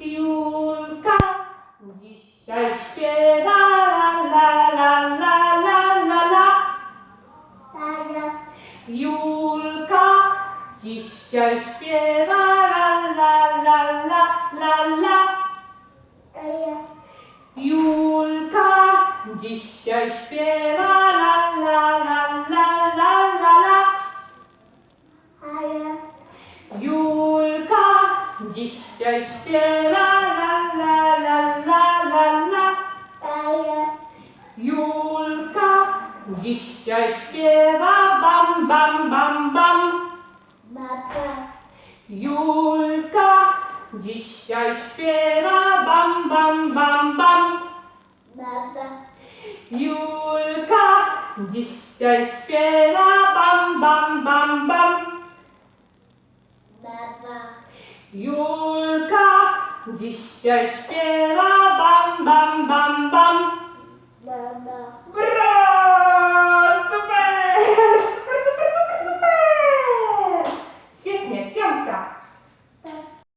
Julka dzisiaj śpiewa la la la la la la la. Julka dzisiaj śpiewa la la la la la la. Julka dzisiaj śpiewa la la la la la la la. Julka dzisiaj śpiewa la la la la la la. Julka dzisiaj śpiewa bam bam bam bam. Julka dzisiaj śpiewa bam bam bam bam. Julka dzisiaj śpiewa Julka dzisiaj śpiewa bam, bam, bam, bam. Mama.